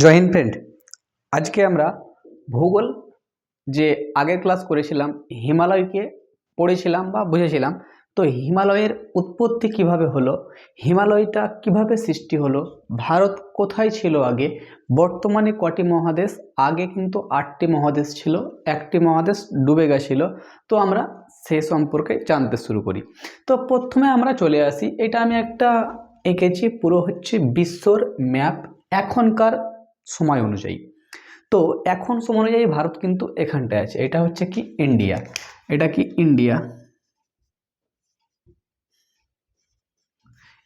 জয় Hind friend আজকে আমরা ভূগোল যে আগের ক্লাস করেছিলাম, হিমালয়কে পড়েছিলাম বা বুঝেছিলাম, তো হিমালয়ের উৎপত্তি কীভাবে হলো, হিমালয়টা কীভাবে সৃষ্টি হলো, ভারত কোথায় ছিল আগে, বর্তমানে কটি মহাদেশ, আগে কিন্তু আটটি মহাদেশ ছিল, একটি মহাদেশ ডুবে গেছিল, তো আমরা সে সম্পর্কে জানতে শুরু করি। তো প্রথমে আমরা চলে আসি, এটা আমি একটা এঁকেছি পুরো হচ্ছে বিশ্বর ম্যাপ এখনকার সময় অনুযায়ী। তো এখন সময় অনুযায়ী ভারত কিন্তু এখানটায় আছে। এটা হচ্ছে কি ইন্ডিয়া। এটা কি ইন্ডিয়া?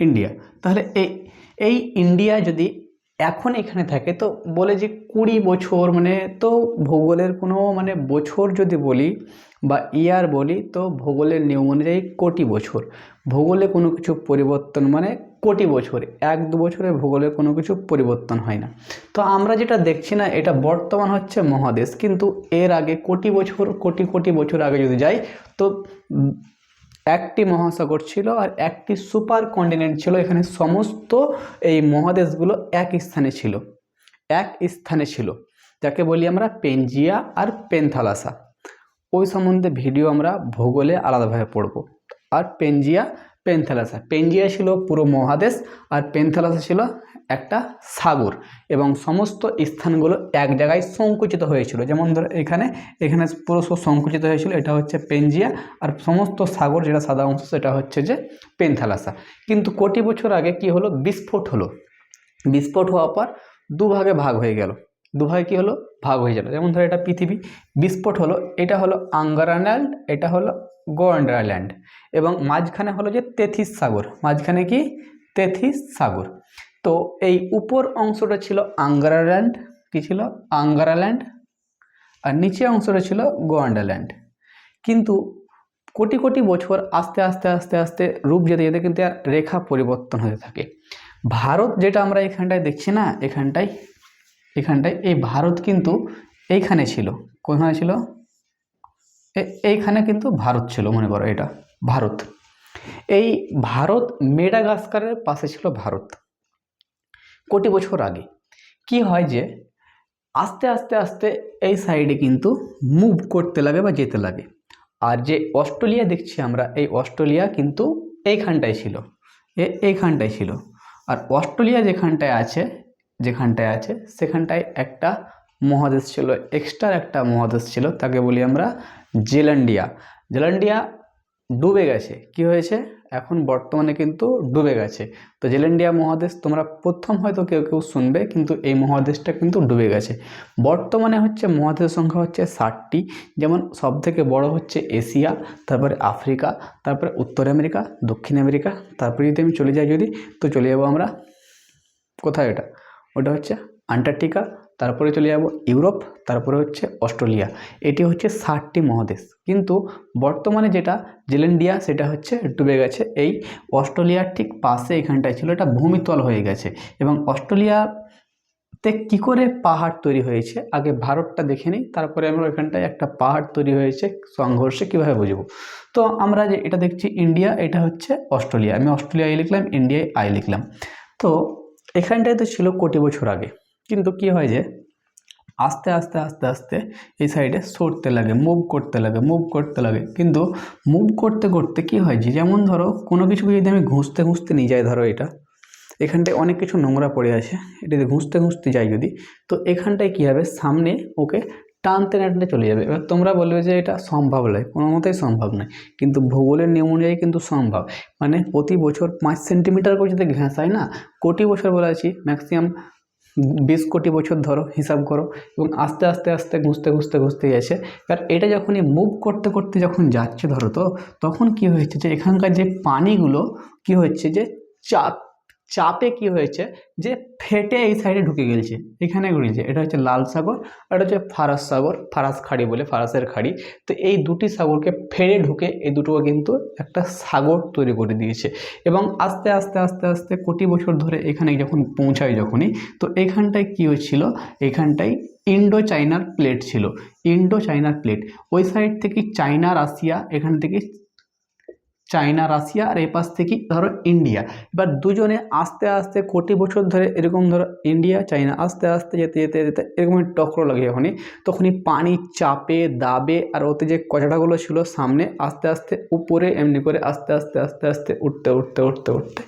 ইন্ডিয়া। তাহলে এই এই ইন্ডিয়া যদি এখন এখানে থাকে, তো বলে যে কুড়ি বছর মানে তো ভূগোলের কোনো মানে বছর যদি বলি বা ইয়ার বলি, তো ভূগোলের নিয়ম অনুযায়ী কোটি বছর। ভূগোলে কোনো কিছু পরিবর্তন মানে কোটি বছর, এক দু বছরে ভূগোলে কোনো কিছু পরিবর্তন হয় না। তো আমরা যেটা দেখছি না, এটা বর্তমান হচ্ছে মহাদেশ, কিন্তু এর আগে কোটি বছর, কোটি কোটি বছর আগে যদি যাই, তো একটি মহাসাগর ছিল আর একটি সুপার কন্টিনেন্ট ছিল। এখানে সমস্ত এই মহাদেশগুলো এক স্থানে ছিল। এক স্থানে ছিল, যাকে বলি আমরা পেনজিয়া আর পেনথালাসা। ওই সম্বন্ধে ভিডিও আমরা ভূগোলে আলাদাভাবে পড়ব। আর পেনজিয়া, পেনথালাসা। পেনজিয়া ছিল পুরো মহাদেশ আর পেনথালাসা ছিল একটা সাগর এবং সমস্ত স্থানগুলো এক জায়গায় সংকুচিত হয়েছিল। যেমন ধরো এখানে এখানে পুরো সংকুচিত হয়েছিল, এটা হচ্ছে পেনজিয়া আর সমস্ত সাগর যেটা সাদা অংশ, সেটা হচ্ছে যে পেনথালাসা। কিন্তু কোটি বছর আগে কি হলো? বিস্ফোট হলো। বিস্ফোট হওয়ার পর দুভাগে ভাগ হয়ে গেল। দুভাগে কি হলো? ভাগ হয়ে গেল। যেমন ধরো এটা পৃথিবী। বিস্ফোট হলো, এটা হলো আঙ্গারাল্যান্ড, এটা হলো গোয়ান্ডারল্যান্ড এবং মাঝখানে হলো যে তেথিস সাগর। মাঝখানে কি? তেথিস সাগর। তো এই উপর অংশটা ছিল আঙ্গারাল্যান্ড, কি ছিল? আঙ্গারাল্যান্ড। আর নিচে অংশটা ছিল গোয়ান্ডারল্যান্ড কিন্তু কোটি কোটি বছর আস্তে আস্তে আস্তে আস্তে রূপ যেতে যেতে কিন্তু এর রেখা পরিবর্তন হতে থাকে। ভারত যেটা আমরা এখানটায় দেখছি না, এখানটায় এখানটায় এই ভারত কিন্তু এইখানে ছিল। কোথায় ছিল? এইখানে কিন্তু ভারত ছিল, মনে করো এটা, ভারত। এই ভারত মেডাগাস্কারের পাশে ছিল ভারত। কোটি বছর আগে। কি হয় যে, আস্তে আস্তে আস্তে এই সাইডে কিন্তু মুভ করতে লাগে বা যেতে লাগে। আর যে অস্ট্রেলিয়া দেখছি আমরা, এই অস্ট্রেলিয়া কিন্তু এইখানটায় ছিল। এ এইখানটায় ছিল। আর অস্ট্রেলিয়া যেখানটায় আছে যেখানটায় আছে, সেখানটায় একটা মহাদেশ ছিল এক্সট্রা একটা মহাদেশ ছিল, তাকে বলি আমরা জেলান্ডিয়া। জেলান্ডিয়া ডুবে গেছে। কি হয়েছে? এখন বর্তমানে কিন্তু ডুবে গেছে। তো জেলেন্ডিয়া মহাদেশ তোমরা প্রথম হয়তো কেউ কেউ শুনবে, কিন্তু এই মহাদেশটা কিন্তু ডুবে গেছে। বর্তমানে হচ্ছে মহাদেশের সংখ্যা হচ্ছে ষাটটি, যেমন সবথেকে বড় হচ্ছে এশিয়া, তারপরে আফ্রিকা, তারপরে উত্তর আমেরিকা, দক্ষিণ আমেরিকা, তারপরে যদি আমি চলে যাই যদি, তো চলে যাব আমরা কোথায় এটা ওটা হচ্ছে আন্টার্কটিকা তারপরে চলে যাব ইউরোপ, তারপরে হচ্ছে অস্ট্রেলিয়া। এটি হচ্ছে ষাটটি মহাদেশ। কিন্তু বর্তমানে যেটা জেলেন্ডিয়া, সেটা হচ্ছে ডুবে গেছে। এই অস্ট্রেলিয়ার ঠিক পাশে এখানটায় ছিল, এটা ভূমিতল হয়ে গেছে। এবং অস্ট্রেলিয়াতে কী করে পাহাড় তৈরি হয়েছে, আগে ভারতটা দেখে নিই। তারপরে আমরা এখানটায় একটা পাহাড় তৈরি হয়েছে, সংঘর্ষে কীভাবে বুঝব? তো আমরা যে এটা দেখছি ইন্ডিয়া, এটা হচ্ছে অস্ট্রেলিয়া। আমি অস্ট্রেলিয়ায় লিখলাম, ইন্ডিয়ায় আই লিখলাম। তো এখানটায় তো ছিল কোটি বছর আগে। কিন্তু কি হয় যে, আস্তে আস্তে আস্তে আস্তে এই সাইডে সরতে লাগে মুভ করতে লাগে মুভ করতে লাগে। কিন্তু মুভ করতে করতে কি হয় যে, যেমন ধরো কোনো কিছুকে যদি আমি ঘুষতে ঘুষতে নিয়ে যাই, ধরো এটা এখানটায় অনেক কিছু নোংরা পড়ে আছে, এটা যদি ঘুষতে ঘুষতে যাই যদি, তো এখানটায় কী হবে? সামনে ওকে টানতে টানতে চলে যাবে। এবার তোমরা বলবে যে, এটা সম্ভব নয়, কোনো মতেই সম্ভব নয়। কিন্তু ভূগোলের নিয়ম অনুযায়ী কিন্তু সম্ভব। মানে প্রতি বছর পাঁচ সেন্টিমিটার করে যদি ঘেঁষায় না? কোটি বছর বলে আছি ম্যাক্সিমাম বিশ কোটি বছর ধরো হিসাব করো এবং আস্তে আস্তে আস্তে ঘুষতে ঘুষতে ঘুষতে যাচ্ছে এবার এটা যখনই মুভ করতে করতে যখন যাচ্ছে ধরো তো, তখন কি হয়েছে যে এখানকার যে পানিগুলো, কি হচ্ছে যে চাপ চাপে কি হয়েছে? যে ফেটে এই সাইডে ঢুকে গেছে এখানে ঘুরেছে। এটা হচ্ছে লাল সাগর এটা হচ্ছে ফারাস সাগর। ফারাস খাড়ি বলে, ফারাসের খাড়ি। তো এই দুটি সাগরকে ফেড়ে ঢুকে এই দুটো কিন্তু একটা সাগর তৈরি করে দিয়েছে। এবং আস্তে আস্তে আস্তে আস্তে কোটি বছর ধরে এখানে যখন পৌঁছায় যখনই, তো এখানটায় কী হয়েছিল? এখানটায় ইন্ডো চাইনার প্লেট ছিল। ইন্ডো চাইনার প্লেট ওই সাইড থেকে চাইনা, রাশিয়া এখান থেকে চায়না, রাশিয়া আর এই পাশ থেকে ধরো ইন্ডিয়া। এবার দুজনে আস্তে আস্তে কোটি বছর ধরে এরকম ধরো ইন্ডিয়া, চায়না আস্তে আস্তে যেতে যেতে যেতে এরকম টক্কর লাগে যখনই। তখনই পানি চাপে, দাবে আর ওতে যে কচড়াগুলো ছিল সামনে আস্তে আস্তে উপরে, এমনি করে আস্তে আস্তে আস্তে আস্তে উঠতে উঠতে উঠতে উঠতে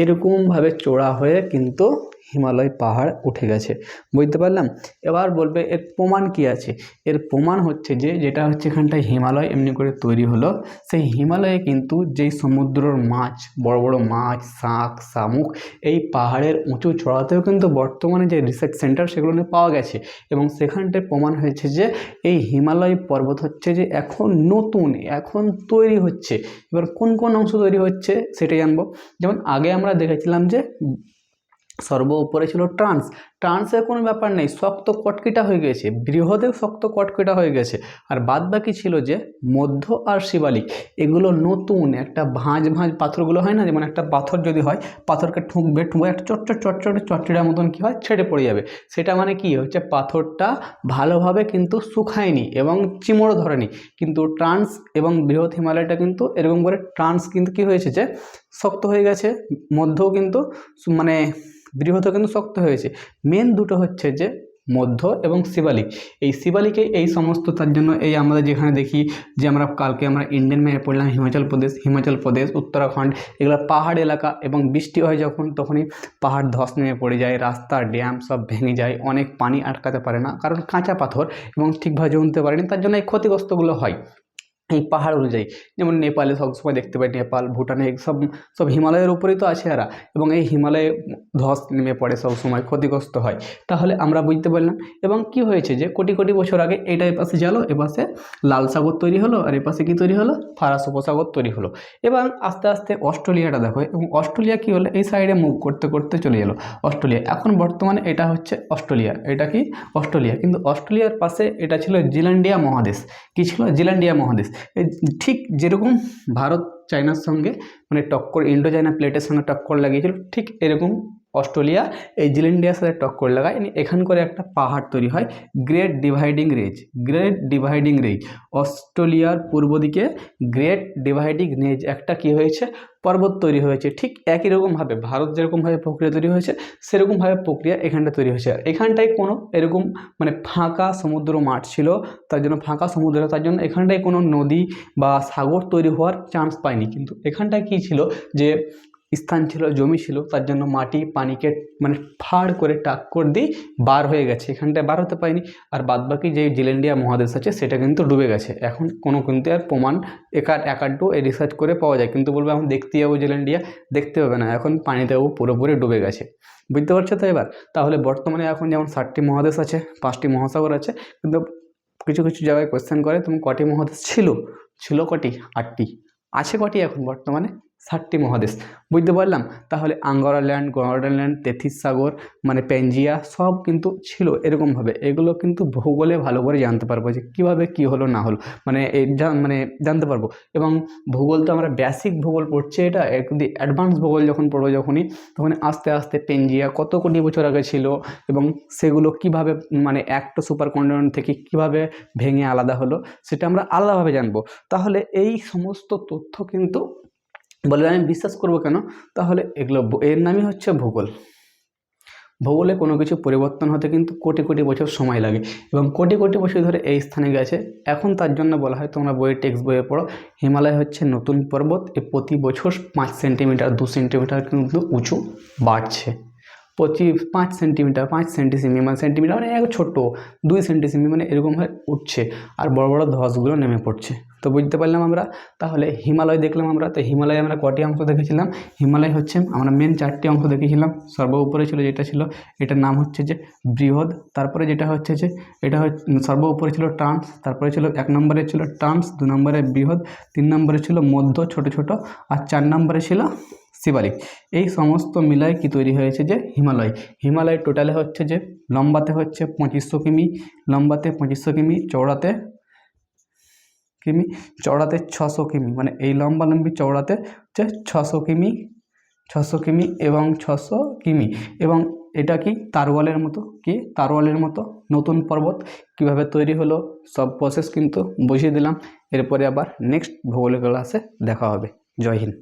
এরকমভাবে চোড়া হয়ে কিন্তু হিমালয় পাহাড় উঠে গেছে। বুঝতে পারলাম? এবার বলবে, এর প্রমাণ কি আছে? এর প্রমাণ হচ্ছে যে, যেটা হচ্ছে এখানটায় হিমালয়, এমনি করে তৈরি হলো, সেই হিমালয়ে কিন্তু যেই সমুদ্রর মাছ, বড় বড় মাছ শাঁখ শামুক, এই পাহাড়ের উঁচু চড়াতেও কিন্তু বর্তমানে যে রিসার্চ সেন্টার সেগুলো পাওয়া গেছে। এবং সেখানটায় প্রমাণ হয়েছে যে, এই হিমালয় পর্বত হচ্ছে যে এখন নতুন, এখন তৈরি হচ্ছে। এবার কোন কোন অংশ তৈরি হচ্ছে সেটাই জানব। যেমন আগে আমরা দেখেছিলাম যে সর্ব উপরে ছিল ট্রান্স ট্রান্সের কোনো ব্যাপার নেই, শক্ত কটকিটা হয়ে গেছে, বৃহদেও শক্ত কটকিটা হয়ে গেছে। আর বাদ বাকি ছিল যে মধ্য আর শিবালিক, এগুলো নতুন একটা ভাঁজ ভাঁজ পাথরগুলো হয় না, যেমন একটা পাথর যদি হয়, পাথরকে ঠুকবে ঠুকবে একটা চটচট চটচট চটচড়ার মতন কী হয়, ছেড়ে পড়ে যাবে। সেটা মানে কি হচ্ছে, পাথরটা ভালোভাবে কিন্তু শুকায়নি এবং চিমড়ো ধরেনি। কিন্তু ট্রান্স এবং বৃহৎ হিমালয়টা কিন্তু এরকম করে ট্রান্স কিন্তু কি হয়েছে যে, শক্ত হয়ে গেছে, মধ্যও কিন্তু মানে বৃহৎ কিন্তু শক্ত হয়েছে। মেন দুটো হচ্ছে যে মধ্য এবং শিবালিক। এই শিবালিকে এই সমস্ত তার জন্য এই আমরা যেখানে দেখি যে আমরা কালকে আমরা ইন্ডিয়ান ম্যাপে পড়লাম, হিমাচল প্রদেশ হিমাচল প্রদেশ, উত্তরাখণ্ড, এগুলো পাহাড় এলাকা এবং বৃষ্টি হয় যখন তখনই পাহাড় ধস নেমে পড়ে যায়, রাস্তা, ড্যাম সব ভেঙে যায়, অনেক পানি আটকাতে পারে না, কারণ কাঁচা পাথর এবং ঠিকভাবে জমতে পারেনি, তার জন্য এই ক্ষতিগ্রস্তগুলো হয়। এই পাহাড় অনুযায়ী। যেমন নেপালে সবসময় দেখতে পাই নেপাল, ভুটানে সব সব হিমালয়ের উপরেই তো আছে এরা। এবং এই হিমালয়ে ধস নেমে পড়ে সব সময়, ক্ষতিগ্রস্ত হয়। তাহলে আমরা বুঝতে পারলাম। এবং কি হয়েছে যে কোটি কোটি বছর আগে এটা এপাশে জালো এপাশে লাল সাগর তৈরি হলো আর এপাশে কি তৈরি হলো? ফারাস উপসাগর তৈরি হলো। এবং আস্তে আস্তে অস্ট্রেলিয়াটা দেখো, এবং অস্ট্রেলিয়া কি হলো? এই সাইডে মুভ করতে করতে চলে এলো অস্ট্রেলিয়া। এখন বর্তমানে এটা হচ্ছে অস্ট্রেলিয়া। এটা কি? অস্ট্রেলিয়া। কিন্তু অস্ট্রেলিয়ার পাশে এটা ছিল জিল্যান্ডিয়া মহাদেশ। কি ছিল? জিল্যান্ডিয়া মহাদেশ। ঠিক যেরকম ভারত চায়নার সঙ্গে মানে টক্কর ইন্ডো চায়না প্লেটের সঙ্গে টক্কর লাগিয়েছিল, ঠিক এরকম অস্ট্রেলিয়া, এই জিল্যান্ডিয়ার সাথে টক্কর লাগায়। এখানকার একটা পাহাড় তৈরি হয় Great Dividing Range Great Dividing Range অস্ট্রেলিয়ার পূর্ব দিকে গ্রেট ডিভাইডিং রেঞ্জ একটা কি হয়েছে? পর্বত তৈরি হয়েছে। ঠিক একই রকমভাবে, ভারত যেরকমভাবে প্রক্রিয়া তৈরি হয়েছে, সেরকমভাবে প্রক্রিয়া এখানটা তৈরি হয়েছে। আর এখানটায় কোনো এরকম মানে ফাঁকা সমুদ্র মাঠ ছিল, তার জন্য ফাঁকা সমুদ্র, তার জন্য এখানটায় কোনো নদী বা সাগর তৈরি হওয়ার চান্স পায়নি। কিন্তু এখানটায় কী ছিল যে স্থান ছিল, জমি ছিল, তার জন্য মাটি, পানিকে মানে ফাড় করে টাক্কর দিয়ে বার হয়ে গেছে। এখানটায় বার হতে পারেনি। আর বাদবাকি যে জিলেন্ডিয়া মহাদেশ আছে, সেটা কিন্তু ডুবে গেছে। এখন কোনো কিন্তু আর প্রমাণ একার একাড্ডু এ রিসার্চ করে পাওয়া যায়। কিন্তু বলবে এখন দেখতে যাব জিলেন্ডিয়া, দেখতে হবে না। এখন পানিতেও পুরোপুরি ডুবে গেছে। বুঝতে পারছ তো এবার? তাহলে বর্তমানে এখন যেমন ষাটটি মহাদেশ আছে, পাঁচটি মহাসাগর আছে, কিন্তু কিছু কিছু জায়গায় কোয়েশ্চেন করে, তুমি কটি মহাদেশ ছিল? ছিল কটি? আটটি। আছে কটি এখন বর্তমানে? ষাটটি মহাদেশ। বুঝতে পারলাম? তাহলে আঙ্গরা ল্যান্ড গর্ডন তেথিস সাগর মানে পেঞ্জিয়া সব কিন্তু ছিল এরকমভাবে। এগুলো কিন্তু ভূগোলে ভালো করে জানতে পারব যে কীভাবে কী হলো, না হলো। মানে মানে জানতে পারব। এবং ভূগোল তো আমরা বেসিক ভূগোল পড়ছি, এটা যদি অ্যাডভান্স ভূগোল যখন পড়ব যখনই, তখন আস্তে আস্তে পেঞ্জিয়া কত কোটি বছর আগে ছিল এবং সেগুলো কীভাবে মানে একটা সুপার কন্টিনেন্ট থেকে কীভাবে ভেঙে আলাদা হলো, সেটা আমরা আলাদাভাবে জানব। তাহলে এই সমস্ত তথ্য কিন্তু বলে আমি বিশ্বাস করব কেন? তাহলে এগুলো এর নামই হচ্ছে ভূগোল। ভূগোলে কোনো কিছু পরিবর্তন হতে কিন্তু কোটি কোটি বছর সময় লাগে এবং কোটি কোটি বছর ধরে এই স্থানে গেছে। এখন তার জন্য বলা হয় তোমরা বইয়ের টেক্সট বইয়ে পড়ো, হিমালয় হচ্ছে নতুন পর্বত, এ প্রতি বছর পাঁচ সেন্টিমিটার, দু সেন্টিমিটার কিন্তু উঁচু বাড়ছে। প্রতি পাঁচ সেন্টিমিটার, পাঁচ সেন্টিসিমি মানে সেন্টিমিটার মানে এক ছোটো দুই সেন্টিসিমি মানে এরকমভাবে উঠছে। আর বড় বড় ধসগুলো নেমে পড়ছে। তো বুঝতে পারলাম আমরা। তাহলে হিমালয় দেখলাম আমরা, তো হিমালয়ে আমরা কটি অংশ দেখেছিলাম? হিমালয় হচ্ছে আমরা মেন চারটি অংশ দেখেছিলাম। সর্ব উপরে ছিল যেটা ছিল, এটার নাম হচ্ছে যে বৃহৎ। তারপরে যেটা হচ্ছে যে, এটা হচ্ছে, সর্ব উপরে ছিল ট্রান্স, তারপরে ছিল এক নম্বরে ছিল ট্রান্স, দু নম্বরে বৃহৎ, তিন নম্বরে ছিল মধ্য, ছোট ছোট, আর চার নম্বরে ছিল শিবালিক। এই সমস্ত মিলায় কি তৈরি হয়েছে যে হিমালয়? হিমালয় টোটালে হচ্ছে যে লম্বাতে হচ্ছে পঁচিশশো কিমি, লম্বাতে পঁচিশশো কিমি, চওড়াতে কিমি, চওড়াতে ছশো কিমি মানে এই লম্বা লম্বি চওড়াতে হচ্ছে ছশো কিমি ছশো কিমি এবং ছশো কিমি। এবং এটা কি তারওয়ালের মতো? কি তারওয়ালের মতো? নতুন পর্বত কীভাবে তৈরি হলো? সব প্রসেস কিন্তু বুঝিয়ে দিলাম। এরপরে আবার নেক্সট ভৌগোলিক ক্লাসে দেখা হবে। জয় হিন্দ।